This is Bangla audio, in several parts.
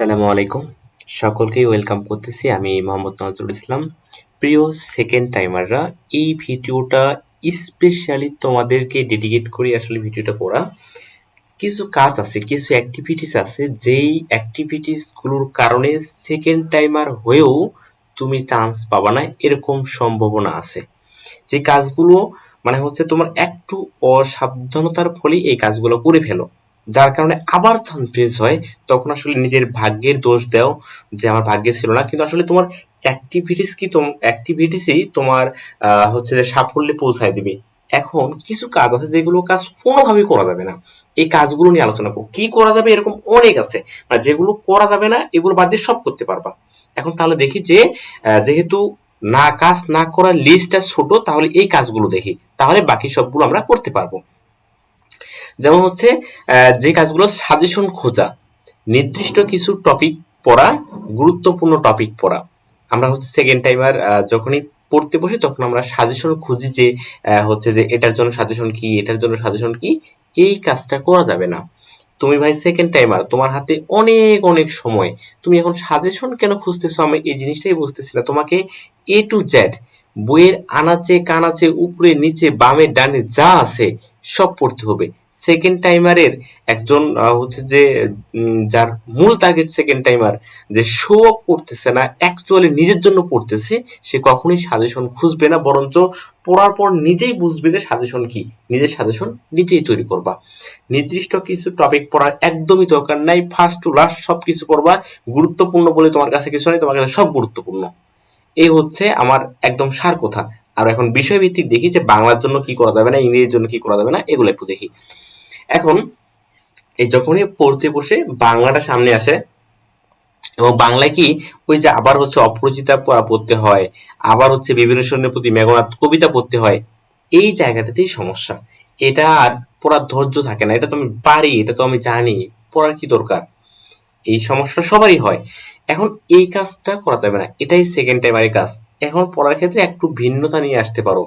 আসসালামু আলাইকুম। সকলকেই ওয়েলকাম করতেছি। আমি মোহাম্মদ নজরুল ইসলাম। প্রিয় সেকেন্ড টাইমাররা এই ভিডিওটা স্পেশালি তোমাদেরকে ডেডিকেট করি আসলে ভিডিওটা করা। কিছু কাজ আছে, কিছু অ্যাক্টিভিটিস আছে, যেই অ্যাক্টিভিটিসগুলোর কারণে সেকেন্ড টাইমার হয়েও তুমি চান্স পাবা না, এরকম সম্ভাবনা আছে। যে কাজগুলো মানে হচ্ছে তোমার একটু অসাবধানতার ফলে এই কাজগুলো করে ফেলো। যার কারণে আবার চান্স হয়, তখন আসলে নিজের ভাগ্যের দোষ দাও যে আমার ভাগ্যে ছিল না। কিন্তু আসলে তোমার অ্যাক্টিভিটিস কি তোম অ্যাক্টিভিটিসই তোমার হচ্ছে যে সাফল্যে পৌঁছায় দিবে। এখন কিছু কাজ আছে যেগুলো কাজ কোনোভাবেই করা যাবে না। এই কাজগুলো নিয়ে আলোচনা করব কি করা যাবে এরকম অনেক আছে। মানে যেগুলো করা যাবে না, এগুলো বাদ দিয়ে সব করতে পারবা। এখন তাহলে দেখি যে যেহেতু না কাজ না করার লিস্টটা ছোট, তাহলে এই কাজগুলো দেখি। তাহলে বাকি সবগুলো আমরা করতে পারব। যেমন হচ্ছে যে কাজগুলো সাজেশন খোঁজা, নির্দিষ্ট কিছু টপিক পড়া, গুরুত্বপূর্ণ টপিক পড়া। আমরা হচ্ছে সেকেন্ড টাইমার যখনই পড়তে বসি তখন আমরা সাজেশন খুঁজি যে হচ্ছে যে এটার জন্য সাজেশন কি, এটার জন্য সাজেশন কি, এই কাজটা করা যাবে না। তুমি ভাই সেকেন্ড টাইমার তোমার হাতে অনেক অনেক সময়। তুমি এখন সাজেশন কেন খুঁজতেছো? আমি এই জিনিসটাই বুঝতেছি না। তোমাকে এ টু জেড বইয়ের আনাচে কানাচে, উপরে, নিচে, বামে, ডানে যা আছে সব পড়তে হবে। সেকেন্ড টাইমারের একজন হচ্ছে যে যার মূল টার্গেট সেকেন্ড টাইমার যে শো অফ করতেছে না অ্যাকচুয়ালি নিজের জন্য পড়তেছে, সে কখনোই সাজেশন খুঁজবে না, বরঞ্চ পড়ার পর নিজেই বুঝবে যে সাজেশন কি। নিজের সাজেশন নিজেই তৈরি করবা। নির্দিষ্ট কিছু টপিক পড়ার একদমই দরকার নাই ফার্স্ট টু লাস্ট সব কিছু পড়বা, গুরুত্বপূর্ণ বলে তোমার কাছে কিছু নেই, তোমার কাছে সব গুরুত্বপূর্ণ। এই হচ্ছে আমার একদম সার কথা। আর এখন বিষয়ভিত্তিক দেখি যে বাংলার জন্য কি করা যাবে না, ইংরেজির জন্য কি করা যাবে না, এগুলো একটু দেখি। এখন, এই যখনই পড়তে বসে বাংলাটা সামনে আসে, এবং বাংলায় কি ওই যে আবার হচ্ছে অপরিচিতা পড়তে হয়, আবার হচ্ছে বিভীষণের প্রতি মেঘনাথ কবিতা পড়তে হয়, এই জায়গাটাতেই সমস্যা। এটা আর পড়ার ধৈর্য থাকে না, এটা তো আমি পারি, এটা তো আমি জানি, পড়ার কি দরকার? এই সমস্যা সবারই হয়। এখন এই কাজটা করা যাবে না, এটাই সেকেন্ড টাইমারের কাজ। এখন পড়ার ক্ষেত্রে একটু ভিন্নতা নিয়ে আসতে পারো।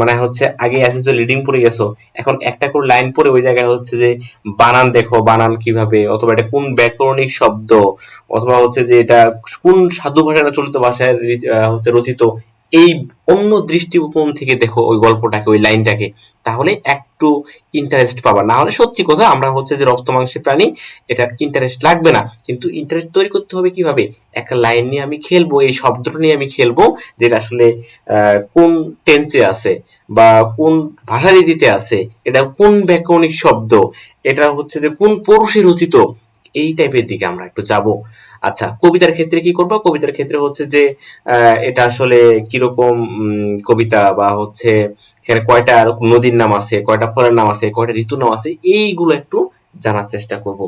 মানে হচ্ছে আগে এসেছ লিডিং পড়ে গেছো, এখন একটা করে লাইন পড়ে ওই জায়গায় হচ্ছে যে বানান দেখো, বানান কীভাবে, অথবা এটা কোন ব্যাকরণিক শব্দ, অথবা হচ্ছে যে এটা কোন সাধু ভাষাটা চলিত ভাষায় হচ্ছে রচিত এই অন্য দৃষ্টিকোণ থেকে দেখো ওই গল্পটাকে, ওই লাইনটাকে, তাহলে একটু ইন্টারেস্ট পাবা। না হলে সত্যি কথা আমরা হচ্ছে যে রক্ত মাংসের প্রাণী এটা ইন্টারেস্ট লাগবে না। কিন্তু ইন্টারেস্ট তৈরি করতে হবে কীভাবে? একটা লাইন নিয়ে আমি খেলব, এই শব্দটা নিয়ে আমি খেলব, যেটা আসলে কোন টেন্সে আছে বা কোন ভাষা রীতিতে আছে, এটা কোন ব্যাকরণিক শব্দ, এটা হচ্ছে যে কোন পৌরুষে রচিত এই টাইপের দিকে আমরা একটু যাব। আচ্ছা কবিতার ক্ষেত্রে কি করব? কবিতার ক্ষেত্রে হচ্ছে যে এটা আসলে কীরকম কবিতা বা হচ্ছে এখানে কয়টা নদীর নাম আছে, কয়টা ফলের নাম আছে, কয়টা ঋতুর নাম আছে, এইগুলো একটু জানার চেষ্টা করব।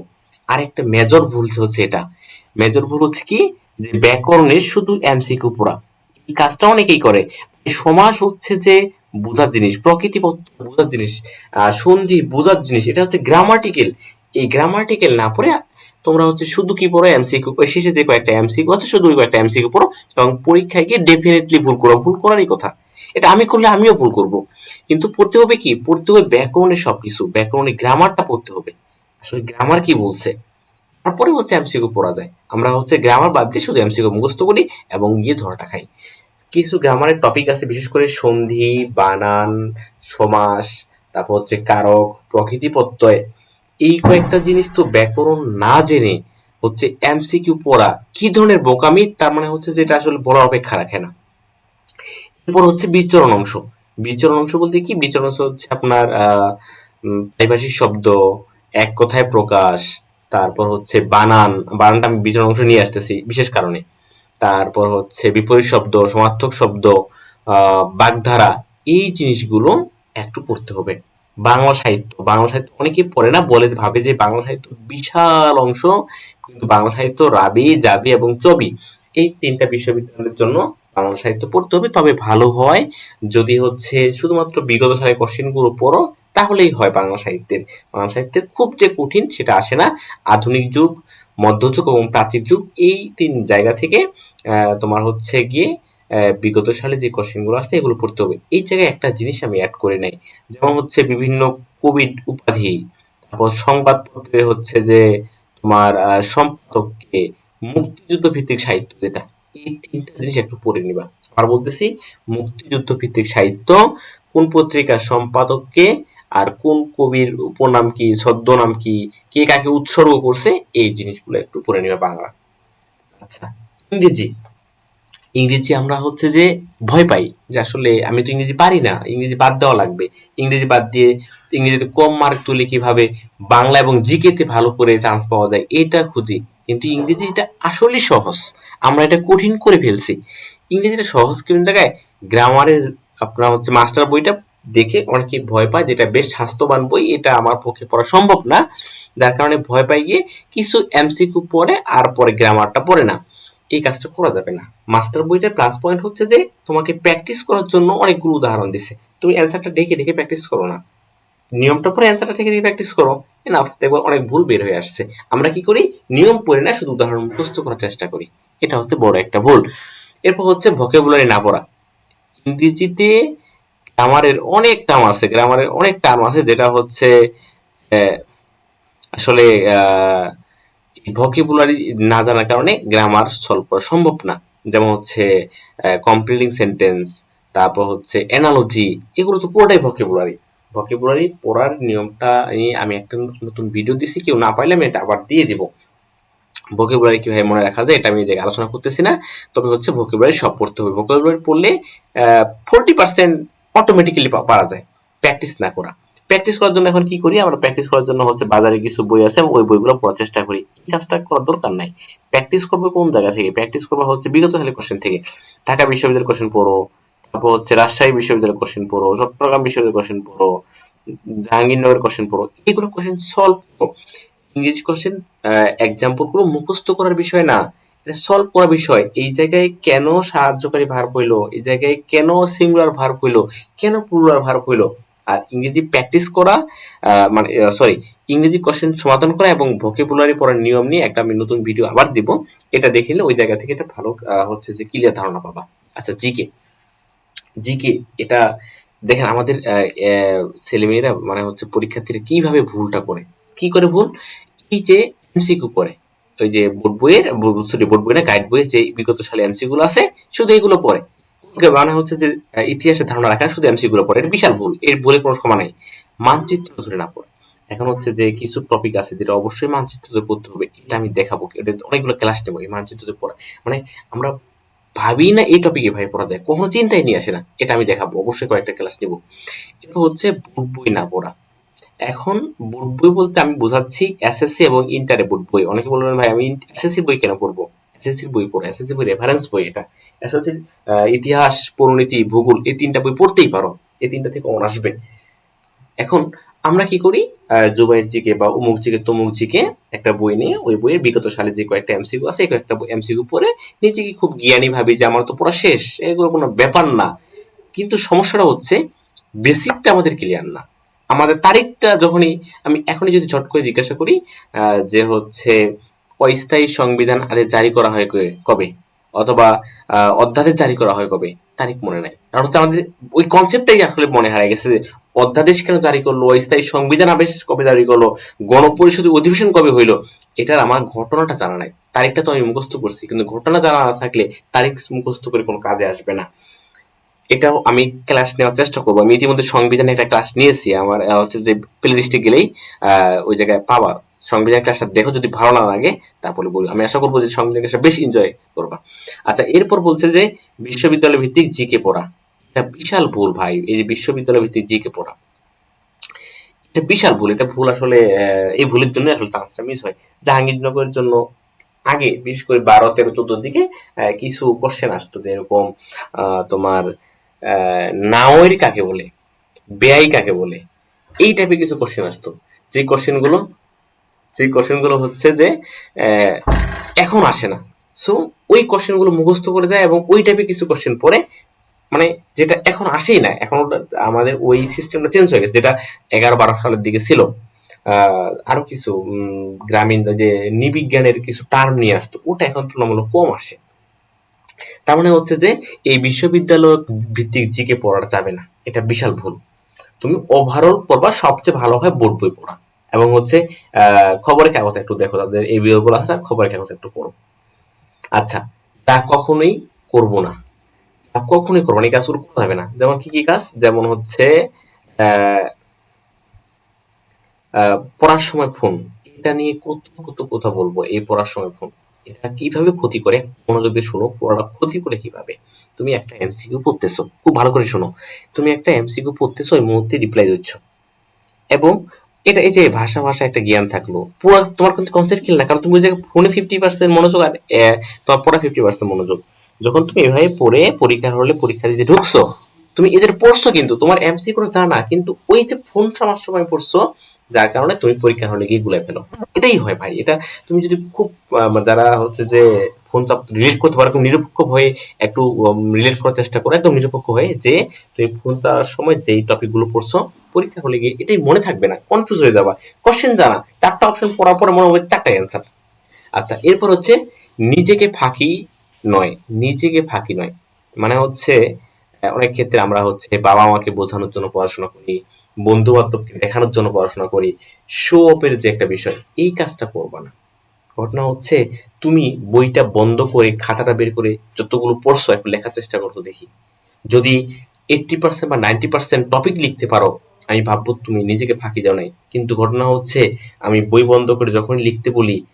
আরেকটা মেজর ভুল হচ্ছে এটা। মেজর ভুল হচ্ছে কি? যে ব্যাকরণের শুধু এমসিকিউ পড়া। এই কাজটা অনেকেই করে। সমাস হচ্ছে যে বোঝার জিনিস প্রকৃতি বোঝার জিনিস সন্ধি বোঝার জিনিস, এটা হচ্ছে গ্রামাটিক্যাল এই গ্রামাটিক্যাল না পড়ে তোমরা হচ্ছে শুধু কি পড়ো এমসিকিউ শেষে যে কয়েকটা এমসিকিউ আছে, শুধু ওই কয়েকটা এমসিকিউ পড়ো এবং পরীক্ষায় গিয়ে ডেফিনেটলি ভুল করো, ভুল করারই কথা। এটা আমি করলে আমিও ভুল করব। কিন্তু পড়তে হবে কি? পড়তে হবে ব্যাকরণের সবকিছু, ব্যাকরণের গ্রামারটা পড়তে হবে। আসলে গ্রামার কি বলছে? তারপরে হচ্ছে এমসিকিউ পড়া যায়। আমরা হচ্ছে গ্রামার বাদ দিয়ে শুধু এমসিকিউ মুখস্থ করি এবং গিয়ে ধরাটা খাই। কিছু গ্রামারের টপিক আছে, বিশেষ করে সন্ধি, বানান, সমাস, তারপর হচ্ছে কারক প্রকৃতি প্রত্যয় এই কয়েকটা জিনিস তো ব্যাকরণ না জেনে হচ্ছে এমসিকিউ পড়া কি ধরনের বোকামি? তার মানে হচ্ছে যেটা আসলে বলার অপেক্ষা রাখে না। এরপর হচ্ছে বিচরণ অংশ। বিচরণ অংশ বলতে কি? বিচরণ অংশ হচ্ছে আপনার পারিভাষিক শব্দ এক কথায় প্রকাশ তারপর হচ্ছে বানান বানানটা আমি বিচরণ অংশ নিয়ে আসতেছি বিশেষ কারণে। তারপর হচ্ছে বিপরীত শব্দ সমার্থক শব্দ আহ, বাগধারা এই জিনিসগুলো একটু পড়তে হবে। বাংলা সাহিত্য। বাংলা সাহিত্য অনেকেই পড়ে না, বলে ভাবে যে বাংলা সাহিত্য বিশাল অংশ কিন্তু বাংলা সাহিত্য রাবি, জাবি এবং চবি এই তিনটা বিশ্ববিদ্যালয়ের জন্য বাংলা সাহিত্য পড়তে হবে। তবে ভালো হয় যদি হচ্ছে শুধুমাত্র বিগত সালের কোশ্চেনগুলো পড়ো, তাহলেই হয় বাংলা সাহিত্যের। বাংলা সাহিত্যের খুব যে কঠিন সেটা আসে না। আধুনিক যুগ, মধ্যযুগ এবং প্রাচীন যুগ এই তিন জায়গা থেকে তোমার হচ্ছে গিয়ে বিগত সালে যে কোশ্চেনগুলো আসছে এগুলো পড়তে হবে। এই জায়গায় একটা জিনিস আমি অ্যাড করে নাই। যেমন হচ্ছে বিভিন্ন কোভিড উপাধি তারপর সংবাদপত্রে হচ্ছে যে তোমার সম্পাদককে মুক্তিযুদ্ধ ভিত্তিক সাহিত্য যেটা এই তিনটা জিনিস একটু পড়ে নিবা। আর বলতেছি মুক্তিযুদ্ধ ভিত্তিক সাহিত্য কোন পত্রিকার সম্পাদককে আর কোন কবির উপনাম কি ছদ্মনাম কি কে কাকে উৎসর্গ করছে এই জিনিসগুলো একটু পড়ে নিবা বাংলা। আচ্ছা। ইংরেজি ইংরেজি আমরা হচ্ছে যে ভয় পাই যে আসলে আমি তো ইংরেজি পারি না, ইংরেজি বাদ দেওয়া লাগবে। ইংরেজি বাদ দিয়ে ইংরেজিতে কম মার্ক তুলে কীভাবে বাংলা এবং জিকেতে ভালো করে চান্স পাওয়া যায়, এটা খুঁজি। কিন্তু ইংরেজিটা আসলেই সহজ, আমরা এটা কঠিন করে ফেলছি। ইংরেজিটা সহজ কোন জায়গায়? গ্রামারের আপনার হচ্ছে মাস্টার বইটা দেখে অনেকে ভয় পায় যেটা বেশ স্বাস্থ্যবান বই, এটা আমার পক্ষে পড়া সম্ভব না। যার কারণে ভয় পাই গিয়ে কিছু এমসিকিউ পড়ে আর পরে গ্রামারটা পড়ে না। এই কাজটা করা যাবে না। মাস্টার বইটার প্লাস পয়েন্ট হচ্ছে যে তোমাকে প্র্যাকটিস করার জন্য অনেকগুলো উদাহরণ দিছে। তুমি অ্যান্সারটা ডেকে ডেকে প্র্যাকটিস করো না। নিয়মটা পরে অ্যান্সারটা দেখে দেখে প্র্যাকটিস করো। না দেখব অনেক ভুল বের হয়ে আসছে। আমরা কি করি? নিয়ম পড়ে না শুধু উদাহরণ মুখস্থ করার চেষ্টা করি। এটা হচ্ছে বড় একটা ভুল। এরপর হচ্ছে ভকেবুলারি না পড়া। ইংরেজিতে গ্রামারের অনেক টার্ম আছে গ্রামারের অনেক টার্ম আছে যেটা হচ্ছে আহ, আসলে ভকেবুলারি না জানার কারণে গ্রামার সলভ করা সম্ভব না। যেমন হচ্ছে কমপ্লিটিং সেন্টেন্স তারপর হচ্ছে অ্যানালজি এগুলো তো পুরোটাই ভকেবুলারি ভকেবুলারি পড়ার নিয়মটা নিয়ে আমি একটা নতুন ভিডিও দিছি, কেউ না পাইলে আমি এটা আবার দিয়ে দিব। ভোকেবুলারি কীভাবে মনে রাখা যায়, এটা আমি জায়গায় আলোচনা করতেছি না। তবে হচ্ছে ভোকেবুলারি সব পড়তে হবে। ভোকেবুলারি পড়লে ফোরটি পার্সেন্ট অটোমেটিক্যালি পারা যায়। প্র্যাকটিস না করা। প্র্যাকটিস করার জন্য এখন কি করি? আমরা প্র্যাকটিস করার জন্য হচ্ছে বাজারে কিছু বই আছে, ওই বইগুলো পড়ার চেষ্টা করি। কাজটা করার দরকার নাই। প্র্যাকটিস করবে কোন জায়গা থেকে? প্র্যাকটিস করবে হচ্ছে বিগত সালের কোশ্চেন থেকে। ঢাকা বিশ্ববিদ্যালয়ের কোশ্চেন পড়ো, তারপর হচ্ছে রাজশাহী বিশ্ববিদ্যালয়ের কোশ্চেন পড়ো, চট্টগ্রাম বিশ্ববিদ্যালয়ের কোশ্চেন পড়ো, জাহাঙ্গীরনগরের কোশ্চেন পড়ো, এগুলো কোশ্চেন সলভ করো। ইংরেজি কোশ্চেন এক্সাম্পলগুলো মুখস্থ করার বিষয় না। সলভ করার বিষয়। এই জায়গায় কেন সাহায্যকারী ভার হইল এই জায়গায় কেন সিঙ্গুলার ভার হইল কেন প্লুরাল ভার হইল আর ইংরেজি প্র্যাকটিস করা মানে সরি ইংরেজি কোশ্চেন সমাধান করা এবং ভোকেবুলারি পড়ার নিয়ম নিয়ে একটা আমি নতুন ভিডিও আবার দিব। এটা দেখলে ওই জায়গা থেকে একটা ভালো হচ্ছে যে ক্লিয়ার ধারণা পাবা। আচ্ছা জিকে। জিকে, এটা দেখেন আমাদের ছেলেমেয়েরা মানে হচ্ছে পরীক্ষার্থীরা কীভাবে ভুলটা করে? কি করে ভুল? এই যে এমসিকিউ পড়ে ওই যে বোর্ড বইয়ের সরি বোর্ড বইয়ের গাইড বইয়ের যে বিগত সালে এমসি গুলো আছে, শুধু এগুলো পড়ে। মানে হচ্ছে যে ইতিহাসের ধারণা রাখা শুধু এমসি গুলো পড়ে। এটা বিশাল ভুল। এর ভুলের কোনো ক্ষমা নাই। মানচিত্র ধরে না পড়ে, এখন হচ্ছে যে কিছু টপিক আছে যেটা অবশ্যই মানচিত্রতে পড়তে হবে, এটা আমি দেখাবো। এটা অনেকগুলো ক্লাস নেব এই মানচিত্রতে পড়া। মানে আমরা ভাবি না এই টপিকে ভাই পড়া যায়। কখনো চিন্তাই নিয়ে আসে না। এটা আমি দেখাবো। অবশ্যই কয়েকটা ক্লাস নিব। এরপর হচ্ছে বোর্ড বই না পড়া। এখন বোর্ড বই বলতে আমি বোঝাচ্ছি এসএসসি এবং ইন্টারে বোর্ড বই। অনেকে বলবেন, ভাই, আমি এসএসসি বই কেন পড়ব? এসএসসির বই পড়ো এসএসসি বই রেফারেন্স বই এটা। এসএসসির ইতিহাস পরিণতি ভূগোল এই তিনটা বই পড়তেই পারো। এই তিনটা থেকে অন আসবে। এখন আমরা কি করি? আহ, জুবাইর জিকে বা উমুক জিকে তমুক জিকে একটা বই নিয়ে ওই বইয়ের বিগত সালে যে কয়েকটা এমসিকিউ আছে কয়েকটা এমসিকিউ পড়ে নিজেকে খুব জ্ঞানী ভাবি যে আমার তো পড়া শেষ এগুলো কোনো ব্যাপার না। কিন্তু সমস্যাটা হচ্ছে বেসিকটা আমাদের ক্লিয়ার না। আমাদের তারিখটা যখনই আমি এখনই যদি ঝট করে জিজ্ঞাসা করি যে হচ্ছে অস্থায়ী সংবিধান আদেশ জারি করা হয় কবে? অথবা অধ্যাদেশ জারি করা হয় কবে? তারিখ মনে নাই। কারণ হচ্ছে আমাদের ওই কনসেপ্টটাই আসলে মনে হারিয়ে গেছে যে অধ্যাদেশ কেন জারি করল, অস্থায়ী সংবিধান আদেশ কবে জারি করল, গণপরিষদের অধিবেশন কবে হইল, এটার আমার ঘটনাটা জানা নাই। তারিখটা তো আমি মুখস্থ করছি, কিন্তু ঘটনা জানা না থাকলে তারিখ মুখস্থ করে কোনো কাজে আসবে না। এটাও আমি ক্লাস নেওয়ার চেষ্টা করব। আমি ইতিমধ্যে সংবিধানে একটা ক্লাস নিয়েছি। আমার হচ্ছে যে প্লে লিস্টে গেলেই ওই জায়গায় পাবা। সংবিধান ক্লাসটা দেখো, যদি ভালো না লাগে, তারপরে বলি আমি আশা করব যে সংবিধান ক্লাসটা বেশি এনজয় করবা। আচ্ছা এরপর বলছে যে বিশ্ববিদ্যালয় ভিত্তিক জিকে পড়া। এটা বিশাল ভুল ভাই, এই যে বিশ্ববিদ্যালয় ভিত্তিক জিকে পড়া। এটা বিশাল ভুল, এটা ভুল আসলে এই ভুলের জন্য আসলে চান্সটা মিস হয়। জাহাঙ্গীরনগরের জন্য আগে, বিশেষ করে বারো, তেরো চোদ্দোর দিকে কিছু কোশ্চেন আসতো যে এরকম তোমার নাওয়ের কাকে বলে বেআই কাকে বলে, এই টাইপের কিছু কোশ্চেন আসতো। যে কোশ্চেনগুলো সেই কোশ্চেনগুলো হচ্ছে যে এখন আসে না। সো ওই কোশ্চেনগুলো মুখস্থ করে যায় এবং ওই টাইপের কিছু কোশ্চেন পড়ে মানে যেটা এখন আসেই না, এখন আমাদের ওই সিস্টেমটা চেঞ্জ হয়ে গেছে, যেটা এগারো বারো সালের দিকে ছিল। আরও কিছু গ্রামীণ, যে নিবিজ্ঞানের কিছু টার্ম নিয়ে আসতো, ওটা এখন তুলনামূলক কম আসে। তার মানে হচ্ছে যে এই বিশ্ববিদ্যালয় ভিত্তিক জিকে পড়া যাবে না। এটা বিশাল ভুল। তুমি ওভারঅল পড়বা সবচেয়ে ভালো হয় বোর্ড বই পড়া। এবং হচ্ছে আহ, খবরের কাগজ একটু দেখো তাদের এই বিয়োগুলো আছে খবরের কাগজ একটু পড়ো। আচ্ছা তা কখনোই করব না। তা কখনোই করব না। এই কাজগুলো করতে হবে না। যেমন কি কি কাজ? যেমন হচ্ছে পড়ার সময় ফোন এটা নিয়ে কত কত কথা বলব এই পড়ার সময় ফোন এটা কীভাবে ক্ষতি করে? মনোযোগ দিয়ে শোনো পড়াটা ক্ষতি করে কীভাবে? তুমি একটা এমসিকিউ পড়তেছো, খুব ভালো করে শোনো। তুমি একটা এমসিকিউ পড়তেছো ওই মুহূর্তে রিপ্লাই দিচ্ছ। এবং এটা, এই যে ভাষা ভাষা একটা জ্ঞান থাকল, পুরো তোমার কিন্তু কনসেপ্ট খেল না, কারণ তুমি ওই যে ফোনে ফিফটি পার্সেন্ট মনোযোগ আর তোমার পড়া ফিফটি পার্সেন্ট মনোযোগ। যখন তুমি এভাবে পড়ে পরীক্ষার হলে পরীক্ষা দিতে ঢুকছো, তুমি এদের পড়ছো কিন্তু, তোমার এমসি করে জানা, কিন্তু ওই যে ফোন চালার সময় পড়ছো যার কারণে তুমি পরীক্ষার হলে গিয়ে গুলাই ফেলো। এটাই হয় ভাই। এটা তুমি যদি খুব যারা হচ্ছে যে ফোন চাপ রিলেট করতে পারো নিরপেক্ষ হয়ে একটু রিলেট করার চেষ্টা করো, একদম নিরপেক্ষ হয়ে যে তুমি ফোন চালার সময় যেই টপিকগুলো পড়ছো পরীক্ষা হলে গিয়ে এটাই মনে থাকবে না কনফিউজ হয়ে যাবা। কোশ্চেন জানা, চারটা অপশন পড়ার পরে মনে হবে চারটা অ্যান্সার আচ্ছা এরপর হচ্ছে নিজেকে ফাঁকি নয়, নিজেকে ফাঁকি নয়। মানে হচ্ছে, অনেক ক্ষেত্রে আমরা হচ্ছে বাবা মাকে বোঝানোর জন্য পড়াশোনা করি বন্ধু বান্ধবকে দেখানোর জন্য পড়াশোনা করি শো অফের যে একটা বিষয়, এই কাজটা করবা না। ঘটনা হচ্ছে, তুমি বইটা বন্ধ করে খাতাটা বের করে যতগুলো পড়ছো, একটু লেখার চেষ্টা করতো দেখি। যদি এইটটি পার্সেন্ট বা নাইনটি পার্সেন্ট টপিক লিখতে পারো, আমি ভাববো তুমি নিজেকে ফাঁকি দাও নাই। কিন্তু ঘটনা হচ্ছে, আমি বই বন্ধ করে যখনই লিখতে বলি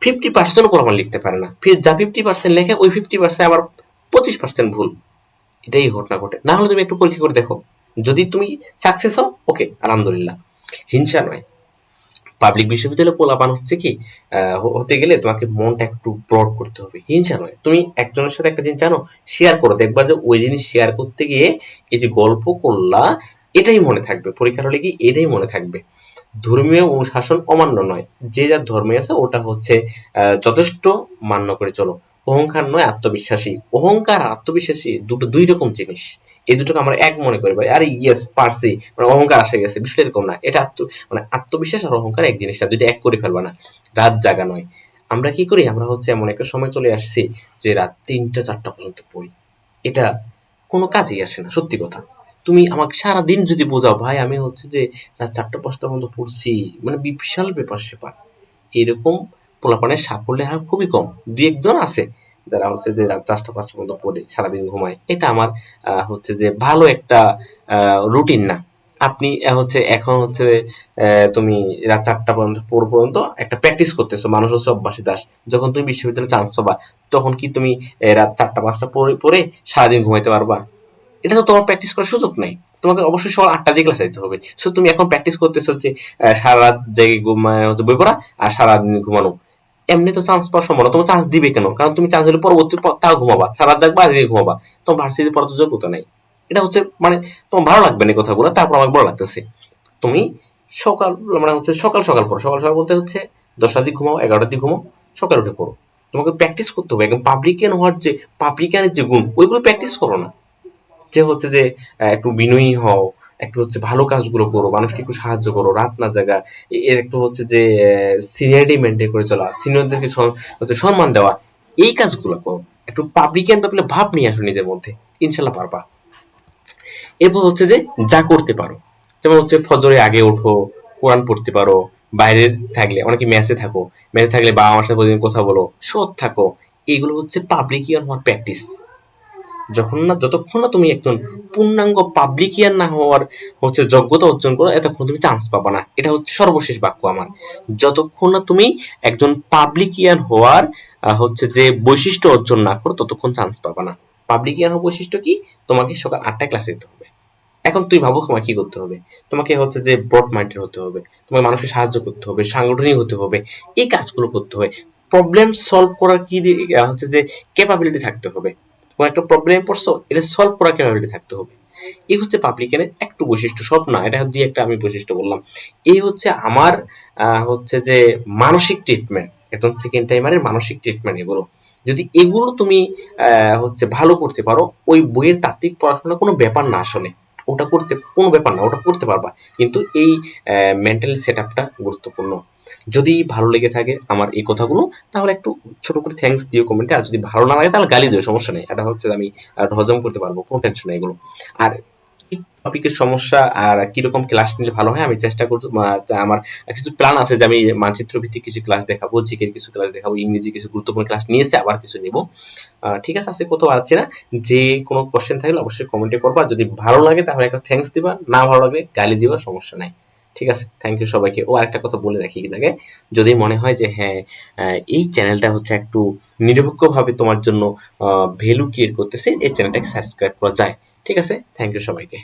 ফিফটি পার্সেন্ট করে আমার লিখতে পারে না। যা ফিফটি পার্সেন্ট লেখে, ওই ফিফটি পার্সেন্ট আবার পঁচিশ পার্সেন্ট ভুল। এটাই ঘটনা ঘটে। না হলে তুমি একটু পরীক্ষা করে দেখো। যদি তুমি সাকসেস হও ওকে আলহামদুলিল্লাহ। হিংসা নয়। পাবলিক বিশ্ববিদ্যালয়ে পোলাপান হচ্ছে কি হতে গেলে তোমাকে মনটা একটু ব্রড করতে হবে। হিংসা নয়। তুমি একজনের সাথে একটা জিনিস জানো শেয়ার করো, দেখবা যে ওই জিনিস শেয়ার করতে গিয়ে এই যে গল্প করলা, এটাই মনে থাকবে। পরীক্ষার হলে কি এটাই মনে থাকবে। ধর্মীয় অনুশাসন অমান্য নয়। যে যার ধর্মে আছে, ওটা হচ্ছে যথেষ্ট মান্য করে চলো। অহংকার নয়, আত্মবিশ্বাসী। অহংকার আত্মবিশ্বাসী দুটো দুই রকম জিনিস। এই দুটোকে আমরা এক মনে করি ভাই। আরে ইয়েস পারছি। মানে অহংকার আসে গেছে বিষয়টা এরকম না। এটা আত্ম মানে আত্মবিশ্বাস আর অহংকার এক জিনিস না, দুইটা এক করে ফেলবা না। রাত জাগা নয়। আমরা কি করি? আমরা হচ্ছে এমন একটা সময় চলে আসছি যে রাত তিনটা, চারটা পর্যন্ত পড়ি। এটা কোনো কাজেই আসে না, সত্যি কথা। তুমি আমাকে সারাদিন যদি বোঝাও, ভাই, আমি হচ্ছে যে রাত চারটা, পাঁচটা পর্যন্ত পড়ছি। মানে বিশাল ব্যাপার সেপার। এরকম পোলাপানের সাফল্যের হার খুবই কম। দু একজন আছে যারা হচ্ছে যে রাত চারটা, পাঁচটা পর্যন্ত পড়ে, সারাদিন ঘুমায়। এটা আমার হচ্ছে যে ভালো একটা রুটিন না। আপনি হচ্ছে এখন হচ্ছে তুমি রাত চারটা পর্যন্ত, পর পর্যন্ত একটা প্র্যাকটিস করতেছো, মানুষ হচ্ছে অভ্যাসী দাস। যখন তুমি বিশ্ববিদ্যালয়ে চান্স পাবা, তখন কি তুমি রাত চারটা, পাঁচটা পরে পরে সারাদিন ঘুমাইতে পারবা? এটা তো তোমার প্র্যাকটিস করার সুযোগ নাই। তোমাকে অবশ্যই সকাল আটটা দিয়ে ক্লাস যেতে হবে। সো তুমি এখন প্র্যাকটিস করতেছো যে সারা রাত জেগে ঘুমায়, হচ্ছে বই পড়া, আর সারাদিন ঘুমানো। এমনি তো চান্স পাওয়ার সম্ভাবনা তোমার চান্স দিবে কেন? কারণ তুমি চান্স হলে পরবর্তী তাও ঘুমাবা। সারা জাগবা আজকে ঘুমাবা। তোমার ভার্সিটি পড়ার তো যোগ্যতা নাই। এটা হচ্ছে মানে তোমার ভালো লাগবে না কথাগুলো, তারপর আমার ভালো লাগতেছে। তুমি সকাল মানে হচ্ছে সকাল সকাল পড়ো। সকাল সকাল বলতে হচ্ছে দশটার দিকে ঘুমাও, এগারোটার দিকে ঘুমাও, সকাল উঠে পড়ো। তোমাকে প্র্যাকটিস করতে হবে। একদম পাবলিকান হওয়ার যে পাবলিকানের যে গুণ, ওইগুলো প্র্যাকটিস করো না। যে হচ্ছে যে একটু বিনয়ী হও, একটু হচ্ছে ভালো কাজগুলো করো, মানুষকে একটু সাহায্য করো, রাত না জাগা একটু হচ্ছে যে সিনিয়রিটি মেনটেন করে চলা সিনিয়রদেরকে হচ্ছে সম্মান দেওয়া, এই কাজগুলো করো। একটু পাবলিকান ব্যাপারে ভাব নিয়ে আসো নিজের মধ্যে, ইনশাল্লাহ পারবা। এরপর হচ্ছে যে, যা করতে পারো, যেমন হচ্ছে ফজরে আগে ওঠো, কোরআন পড়তে পারো, বাইরে থাকলে, অনেকে মেসে থাকো, মেসে থাকলে বাবা মার সাথে প্রতিদিন কথা বলো, সৎ থাকো, এগুলো হচ্ছে পাবলিকিয়ান হওয়ার প্র্যাকটিস যখন না, যতক্ষণ না তুমি একজন পূর্ণাঙ্গ পাবলিকিয়ান না হওয়ার হচ্ছে যোগ্যতা অর্জন করো, এতক্ষণ তুমি চান্স পাবা না। এটা হচ্ছে সর্বশেষ বাক্য আমার। যতক্ষণ না তুমি একজন পাবলিকিয়ান হওয়ার হচ্ছে যে বৈশিষ্ট্য অর্জন না করো, ততক্ষণ চান্স পাবা না। পাবলিকিয়ান হওয়ার বৈশিষ্ট্য কি? তোমাকে সকাল আটটায় ক্লাসে যেতে হবে। এখন তুই ভাবো তোমার কি করতে হবে? তোমাকে হচ্ছে যে ব্রড মাইন্ডেড হতে হবে। তোমার মানুষকে সাহায্য করতে হবে, সাংগঠনিক হতে হবে, এই কাজগুলো করতে হবে। প্রবলেম সলভ করার কি হচ্ছে যে ক্যাপাবিলিটি থাকতে হবে। তোমার একটা প্রবলেম পড়ছো, এটা সলভ করার ক্যাপাবিলিটি থাকতে হবে। এই হচ্ছে পাবলিকেনের একটু বৈশিষ্ট্য, সব না, এটা দুই একটা আমি বৈশিষ্ট্য বললাম। এই হচ্ছে আমার হচ্ছে যে মানসিক ট্রিটমেন্ট একজন সেকেন্ড টাইমারের মানসিক ট্রিটমেন্ট এগুলো। যদি এগুলো তুমি হচ্ছে ভালো করতে পারো, ওই বইয়ের তাত্ত্বিক পড়াশোনা কোনো ব্যাপার না আসলে। ওটা করতে, কোনো ব্যাপার না, ওটা করতে পারবা। কিন্তু এই মেন্টাল সেট আপটা গুরুত্বপূর্ণ। যদি ভালো লেগে থাকে আমার এই কথাগুলো, তাহলে একটু ছোট করে থ্যাঙ্কস দিও কমেন্টে আর যদি ভালো না লাগে, তাহলে গালি দিও, সমস্যা নেই। এটা হচ্ছে আমি হজম করতে পারব, কোনো টেনশন নেই এগুলো। আর টপিকের সমস্যা আর কীরকম ক্লাস নিলে ভালো হয়, আমি চেষ্টা করছি আমার কিছু প্ল্যান আছে যে আমি মানচিত্র ভিত্তিক কিছু ক্লাস দেখাবো, জিকের কিছু ক্লাস দেখাবো, ইংরেজি কিছু গুরুত্বপূর্ণ ক্লাস নিয়েছে, আবার কিছু নিব। ঠিক আছে, আজকে কোথাও আছে না। যে কোনো কোশ্চেন থাকলে অবশ্যই কমেন্টে করবা। যদি ভালো লাগে, তাহলে একটা থ্যাঙ্কস দিবা। না ভালো লাগলে গালি দিবা, সমস্যা নাই। ঠিক আছে? থ্যাংক ইউ সবাইকে। ও একটা কথা বলে রাখি তাকে যদি মনে হয় যে হ্যাঁ এই চ্যানেলটা হচ্ছে একটু নিরপেক্ষভাবে তোমার জন্য ভ্যালু ক্রিয়েট করতেছে, এই চ্যানেলটাকে সাবস্ক্রাইব করা যায়। ঠিক আছে? থ্যাংক ইউ সবাইকে।